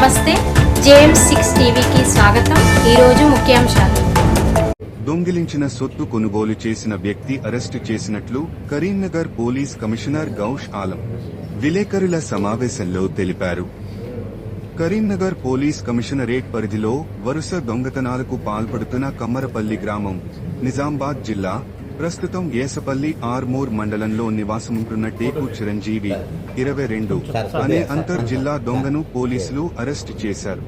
నమస్తే. JM six టీవీకి స్వాగతం. ఈరోజు ముఖ్యాంశాలు. దొంగిలించిన సొత్తు కొనుగోలు చేసిన వ్యక్తి అరెస్టు చేసినట్లు Karimnagar police commissioner gouache Alam విలేకరుల సమావేశంలో తెలిపారు. కరీంనగర్ పోలీస్ కమిషనరేట్ పరిధిలో వరుస దొంగతనాలకు పాల్పడుతున్న కమ్మరపల్లి గ్రామం నిజామాబాద్ జిల్లా ప్రస్తుతం ఏసపల్లి ఆర్మూర్ మండలంలో నివాసముంటున్న టేకు చిరంజీవి ఇరవై రెండు అనే అంతర్ జిల్లా దొంగను పోలీసులు అరెస్టు చేశారు.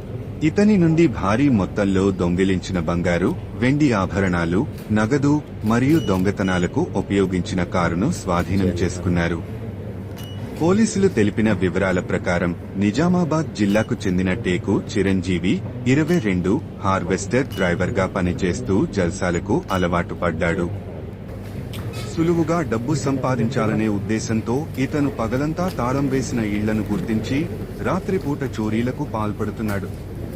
ఇతని నుండి భారీ మొత్తంలో దొంగిలించిన బంగారు వెండి ఆభరణాలు నగదు మరియు దొంగతనాలకు ఉపయోగించిన కారును స్వాధీనం చేసుకున్నారు. పోలీసులు తెలిపిన వివరాల ప్రకారం నిజామాబాద్ జిల్లాకు చెందిన టేకు చిరంజీవి ఇరవై రెండు హార్వెస్టర్ డ్రైవర్గా పనిచేస్తూ జల్సాలకు అలవాటు పడ్డాడు. సులువుగా డబ్బు సంపాదించాలనే ఉద్దేశంతో ఇతను పగలంతా తాళం వేసిన ఇళ్ళను గుర్తించి రాత్రిపూట చోరీలకు పాల్పడుతున్నాడు.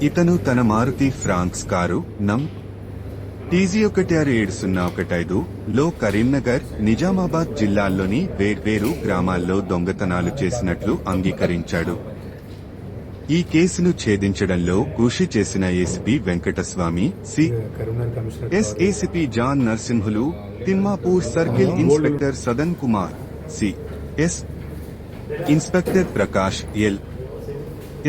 ఇతను తన మారుతి ఫ్రాంక్స్ కారు నం టీజీ ఒకటి ఆరు ఏడు సున్నా ఒకటైదు లో కరీంనగర్ నిజామాబాద్ జిల్లాల్లోని వేర్వేరు గ్రామాల్లో దొంగతనాలు చేసినట్లు అంగీకరించాడు. ఈ కేసును ఛేదించడంలో కృషి చేసిన ACP Venkataswamy C S ACP John Narsimhulu Thimmapur circle inspector Sadan Kumar C S inspector Prakash L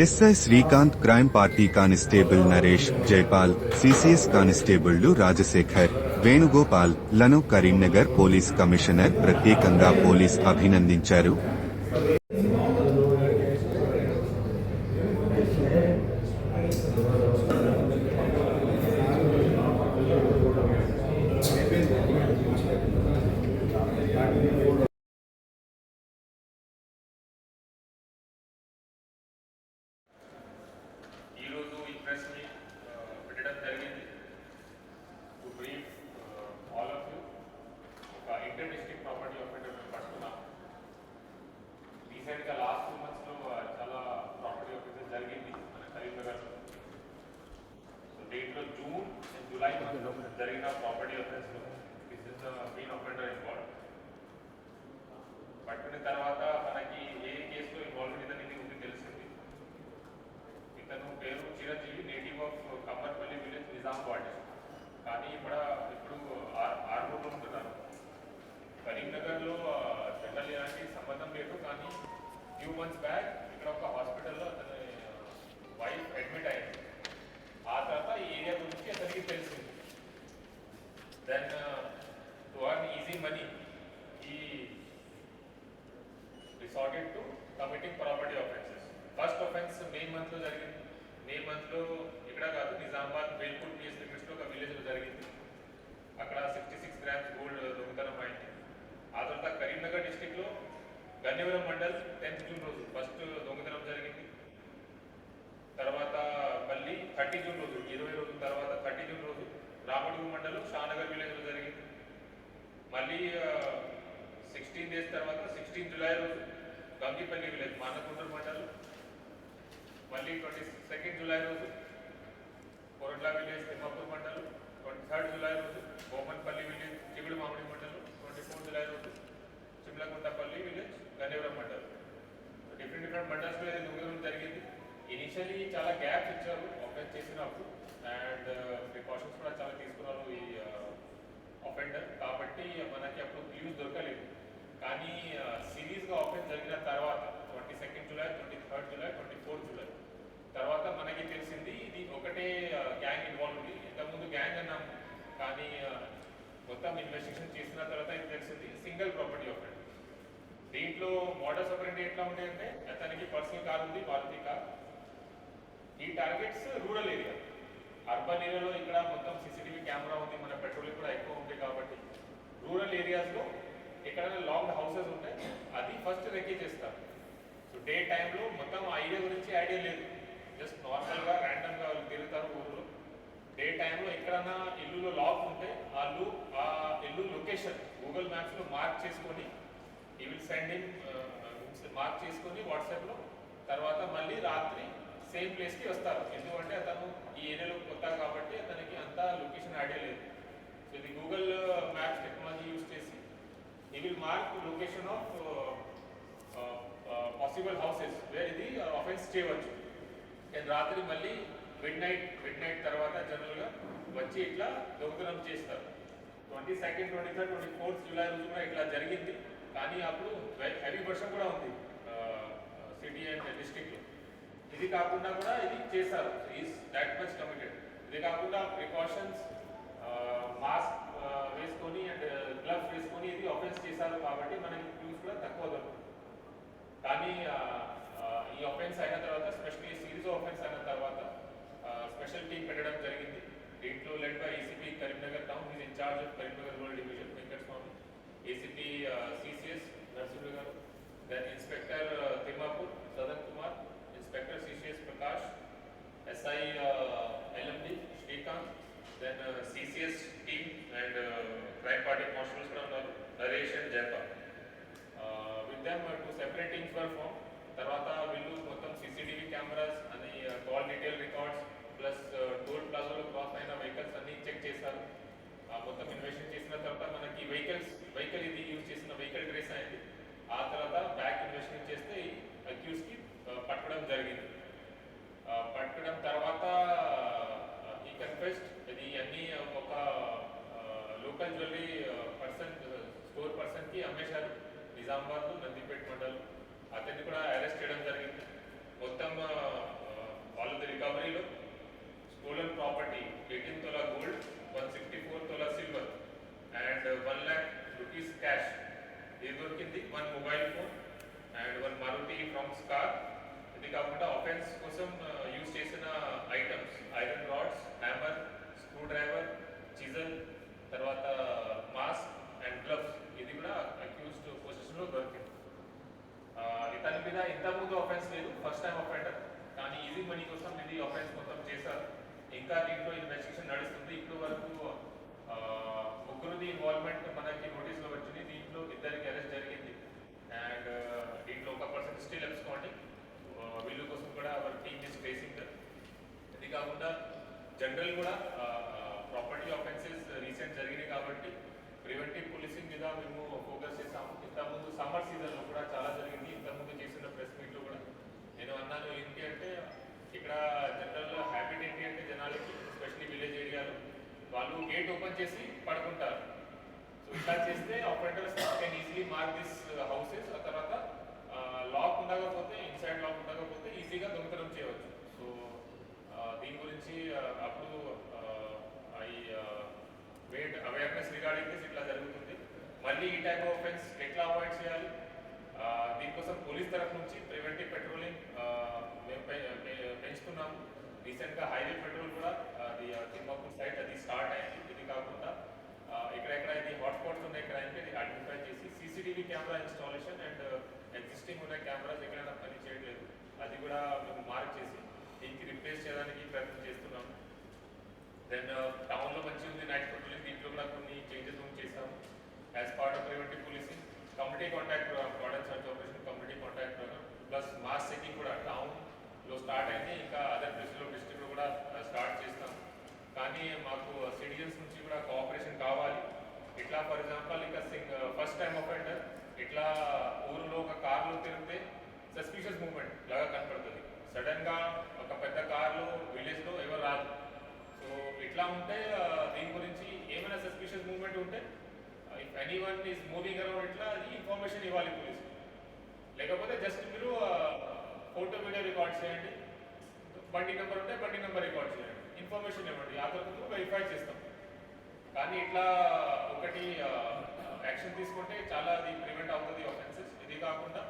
SI Srikanth crime party constable Naresh Jaipal CCS కానిస్టేబుళ్ళు Rajasekhar వేణుగోపాల్లను కరీంనగర్ పోలీస్ కమిషనర్ ప్రత్యేకంగా పోలీస్ అభినందించారు. Gracias. Gannavaram mandal tenth June రోజు first దొంగతనం జరిగింది. తర్వాత మళ్ళీ thirty June రోజు ఇరవై రోజుల తర్వాత థర్టీ జూన్ రోజు రామడుగు మండలం షానగర్ విలేజ్లో జరిగింది. మళ్ళీ సిక్స్టీన్ డేస్ తర్వాత సిక్స్టీన్ జులై రోజు గంగిపల్లి విలేజ్ మానకుంటూరు మండలం. మళ్ళీ ట్వంటీ సెకండ్ జులై రోజు కొరట్లా విలేజ్ తిమ్మాపూర్ మండలం. ట్వంటీ థర్డ్ జులై రోజు బొమ్మన్పల్లి విలేజ్ చిగుడు మామిడి మండలం. ట్వంటీ ఫోర్త్ జులై రోజు Chimlaguntapalli village Gannavaram mandal. Different different మండల్స్లో ఇది దొంగతనం జరిగింది. ఇనిషియలీ చాలా గ్యాప్ ఇచ్చారు ఆఫెన్స్ చేసినప్పుడు. అండ్ ప్రికాషన్స్ uh, కూడా చాలా తీసుకున్నారు ఈ uh, అఫెండర్ కాబట్టి మనకి అప్పుడు క్లూస్ దొరకలేదు. కానీ uh, సిరీస్గా ఆఫెన్స్ జరిగిన తర్వాత twenty second July twenty third July twenty fourth July తర్వాత మనకి తెలిసింది ఇది ఒకటే గ్యాంగ్ ఇన్వాల్వ్ ఉంది. ఇంతకుముందు గ్యాంగ్ అన్నాము. కానీ మొత్తం ఇన్వెస్టిగేషన్ చేసిన తర్వాత ఇది తెలిసింది సింగిల్ ప్రాపర్టీ ఆఫెండర్ దీంట్లో మోడల్స్ ఆపరేంటి ఎట్లా ఉంటాయి అంటే అతనికి పర్సనల్ కార్ ఉంది మారుతి కార్ ఈ టార్గెట్స్ రూరల్ ఏరియా అర్బన్ ఏరియాలో ఇక్కడ మొత్తం సీసీటీవీ కెమెరా ఉంది మన పెట్రోల్ కూడా ఎక్కువ ఉంది కాబట్టి. రూరల్ ఏరియాస్లో ఎక్కడైనా లాంగ్ హౌసెస్ ఉంటాయి అది ఫస్ట్ రెక్కి చేస్తారు. సో డే టైంలో మొత్తం ఆ ఏరియా గురించి ఐడియా లేదు. జస్ట్ నార్మల్గా ర్యాండమ్గా వాళ్ళు తిరుగుతారు ఊళ్ళో డే టైంలో ఎక్కడైనా ఇల్లులో లాక్ ఉంటే వాళ్ళు ఆ ఇల్లు లొకేషన్ గూగుల్ మ్యాప్స్లో మార్క్ చేసుకొని ఈ విల్ సెండ్ ఇన్ మార్క్ చేసుకొని వాట్సాప్లో తర్వాత మళ్ళీ రాత్రి సేమ్ ప్లేస్కి వస్తారు. ఎందుకంటే అతను ఈ ఏరియాలో కొత్త కాబట్టి అతనికి అంత లొకేషన్ ఐడియా లేదు. సో ఇది గూగుల్ మ్యాప్స్ టెక్నాలజీ యూస్ చేసి ఈ will mark location of possible houses where ఇది ఆఫెన్స్ చేయవచ్చు. అండ్ రాత్రి మళ్ళీ మిడ్ నైట్ మిడ్ నైట్ తర్వాత జనరల్గా వచ్చి ఇట్లా దొంగతనం చేస్తారు. Twenty second twenty third twenty fourth July రోజు కూడా ఇట్లా జరిగింది. కానీ అప్పుడు హెవీ వర్షం కూడా ఉంది సిటీ అండ్ డిస్ట్రిక్ట్లో ఇది కాకుండా కూడా ఇది చేస్తారు ఈస్ దాట్ మచ్ కమిటెడ్ ఇది కాకుండా ప్రికాషన్స్ మాస్క్ వేసుకొని అండ్ గ్లవ్స్ వేసుకొని ఇది ఆఫెన్స్ చేశారు కాబట్టి మనకి క్లూస్ కూడా తక్కువ దొరుకుతుంది. కానీ ఈ ఆఫెన్స్ అయిన తర్వాత స్పెషల్లీ సిరీస్ ఆఫెన్స్ అయిన తర్వాత స్పెషల్ టీం పెట్టడం జరిగింది. దీంట్లో led by ACP Karimnagar town is incharge of Karimnagar rural division Venkata Swamy ACP CCS Narasimha గారు then inspector Thimmapur Sadan Kumar inspector CCS Prakash SI LMD Srikanth then CCS team and crime party constables కూడా ఉన్నారు Naresh and Jayapal with them two separate teams were form తర్వాత వీళ్ళు మొత్తం CCTV cameras అని call detail records plus toll ప్లాజాలో cross అయిన vehicles అన్ని check చేశారు ఆ, మొత్తం ఇన్వెస్టిగేట్ చేసిన తర్వాత మనకి వెహికల్స్ వెహికల్ ఇది యూజ్ చేసిన వెహికల్ ట్రేస్ అయింది ఆ తర్వాత బ్యాక్ ఇన్వెస్టిగేట్ చేస్తే ఈ అక్యూస్కి ఆ, పట్టడం జరిగింది ఆ, పట్టడం తర్వాత ఈ కన్ఫెస్ట్ ఇది అన్ని ఒక లోకల్ జ్యువెలరీ పర్సన్ స్టోర్ పర్సన్కి అమ్మేశారు. నిజామాబాద్ నందిపేట మండలం. అతన్ని కూడా అరెస్ట్ చేయడం జరిగింది. మొత్తం వాళ్ళది రికవరీలో stolen property eighteen tola gold one sixty four tola silver and one lakh rupees cash. ఇది దొరికింది? One mobile phone and one Maruti Fronx car. ఇది కాకుండా ఆఫెన్స్ కోసం యూజ్ చేసిన items. Iron rods hammer screwdriver chisel తర్వాత mask and gloves ఇది కూడా accused పొజిషన్లో దొరికింది. ఇతని మీద ఇంతకుముందు అఫెన్స్ లేదు ఫస్ట్ టైం అఫెండర్ కానీ ఈజీ మనీ కోసం ఇది అఫెన్స్ మొత్తం చేశారు ఇంకా దీంట్లో ఇన్వెస్టిగేషన్ నడుస్తుంది. ఇప్పుడు వరకు ముగ్గురుది ఇన్వాల్వ్మెంట్ మనకి నోటీస్లో వచ్చింది. దీంట్లో ఇద్దరికి అరెస్ట్ జరిగింది. అండ్ దీంట్లో ఒక పర్సన్ స్టిల్ ఎబ్స్కాండింగ్ వీళ్ళ కోసం కూడా అవర్ టీమ్ ఇస్ ఫేసింగ్ ఇది కాకుండా జనరల్ కూడా ప్రాపర్టీ ఆఫెన్సెస్ రీసెంట్ జరిగినాయి కాబట్టి ప్రివెంటివ్ పోలీసింగ్ మీద మేము ఫోకస్ చేసాము. ఇంతకుముందు సమ్మర్ సీజన్లో కూడా చాలా జరిగింది. ఇంతకుముందు చేసిన ప్రెస్ మీట్లో కూడా నేను అన్నాను ఏంటి అంటే ఇక్కడ జనరల్గా హ్యాబిట్ ఏంటి అంటే జనాలకి ఎస్పెషల్లీ విలేజ్ ఏరియాలు వాళ్ళు గేట్ ఓపెన్ చేసి పడుకుంటారు. సో ఇట్లా చేస్తే operators can easily mark this houses ఆ తర్వాత లాక్ ఉండకపోతే ఇన్సైడ్ లాక్ ఉండకపోతే ఈజీగా దొంగతనం చేయవచ్చు. సో దీని గురించి అప్పుడు I wait awareness regarding this ఇట్లా జరుగుతుంది. మళ్ళీ ఈ టైప్ ఆఫ్ ఆఫెన్స్ ఎట్లా అవాయిడ్ చేయాలి? దీనికోసం పోలీస్ తరఫు నుంచి ప్రివెంటివ్ పెట్రోలింగ్ మేము పె- పెంచుతున్నాము. రీసెంట్గా హైవే పెట్రోల్ కూడా అది తిమ్మాపూర్ సైట్ అది స్టార్ట్ అయింది. ఇది కాకుండా ఇక్కడ ఎక్కడెక్కడ ఇది హాట్స్పాట్స్ ఉన్నాయి క్రైమ్ ఇది ఐడెంటిఫై చేసి CCTV camera installation and existing ఉన్న కెమెరాస్ ఎక్కడైనా పని చేయట్లేదు. అది కూడా మేము మార్క్ చేసి దీనికి రిప్లేస్ చేయడానికి ప్రయత్నం చేస్తున్నాము. దెన్ టౌన్లో మంచి ఉంది నైట్ పెట్రోలింగ్ దీంట్లో కూడా కొన్ని చేంజెస్ మేము చేసాము as part of preventive policing committee contact product search operation committee contact plus mass checking కూడా టౌన్లో స్టార్ట్ అయింది. ఇంకా అదర్ ప్లేస్లో డిస్ట్రిక్ట్లో డిస్ట్రిక్ట్లో కూడా uh, స్టార్ట్ చేస్తాం. కానీ మాకు uh, సిటిజన్స్ నుంచి కూడా కోఆపరేషన్ కావాలి. ఇట్లా ఫర్ ఎగ్జాంపుల్ ఇంకా ఫస్ట్ టైం అఫెండర్ ఇట్లా ఊరిలో ఒక కార్లో తిరిగితే సస్పిషియస్ మూవ్మెంట్ లాగా కనపడుతుంది. సడన్గా ఒక పెద్ద కార్లో విలేజ్లో ఎవరు రాదు సో ఇట్లా ఉంటే uh, దీని గురించి ఏమైనా సస్పిషియస్ మూవ్మెంట్ ఉంటే if anyone is moving around ఇట్లా అది ఇన్ఫర్మేషన్ ఇవ్వాలి పోలీసు లేకపోతే జస్ట్ మీరు ఫోటో వీడియో రికార్డ్ చేయండి. బండి నెంబర్ ఉంటే బండి నెంబర్ రికార్డ్ చేయండి. ఇన్ఫర్మేషన్ ఇవ్వండి. ఆ తర్వాత వెరిఫై చేస్తాం. కానీ ఇట్లా ఒకటి యాక్షన్ తీసుకుంటే చాలా అది ప్రివెంట్ అవుతుంది ఆఫెన్సెస్ ఇది కాకుండా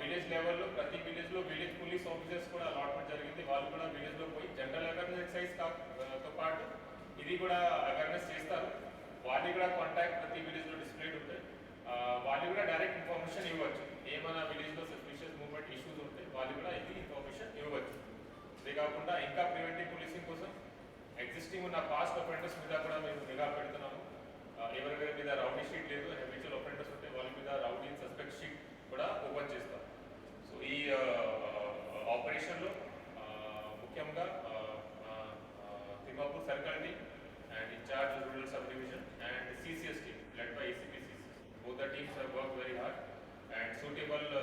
విలేజ్ లెవెల్లో ప్రతి విలేజ్లో విలేజ్ పోలీస్ ఆఫీసర్స్ కూడా అలాట్మెంట్ జరిగింది. వాళ్ళు కూడా విలేజ్లో పోయి జనరల్ అవేర్నెస్ ఎక్సైజ్తో పాటు ఇది కూడా అవేర్నెస్ చేస్తారు. వాళ్ళు కూడా కాంటాక్ట్ ప్రతి విలేజ్లో డిస్ప్లేడ్ ఉంటాయి వాళ్ళు కూడా డైరెక్ట్ ఇన్ఫర్మేషన్ ఇవ్వచ్చు. ఏమైనా విలేజ్లో సస్పిషియస్ మూవ్మెంట్ ఇష్యూస్ ఉంటే వాళ్ళు కూడా ఇది ఇన్ఫర్మేషన్ ఇవ్వచ్చు. ఇది కాకుండా ఇంకా ప్రివెంటివ్ పోలీసింగ్ కోసం ఎగ్జిస్టింగ్ ఉన్న పాస్ట్ అఫెండర్స్ మీద కూడా మేము నిఘా పెడుతున్నాము. ఆ, ఎవరెవరి మీద రౌడీ షీట్ లేదు. హెబిచువల్ అఫెండర్స్ ఉంటే వాళ్ళ మీద రౌడీ సస్పెక్ట్ షీట్ కూడా ఓపెన్ చేస్తాం. సో ఈ ఆపరేషన్లో ముఖ్యంగా ఆ, in charge of rural subdivision and CCS team led by ACP CCS. Both the teams have worked very hard and suitable uh,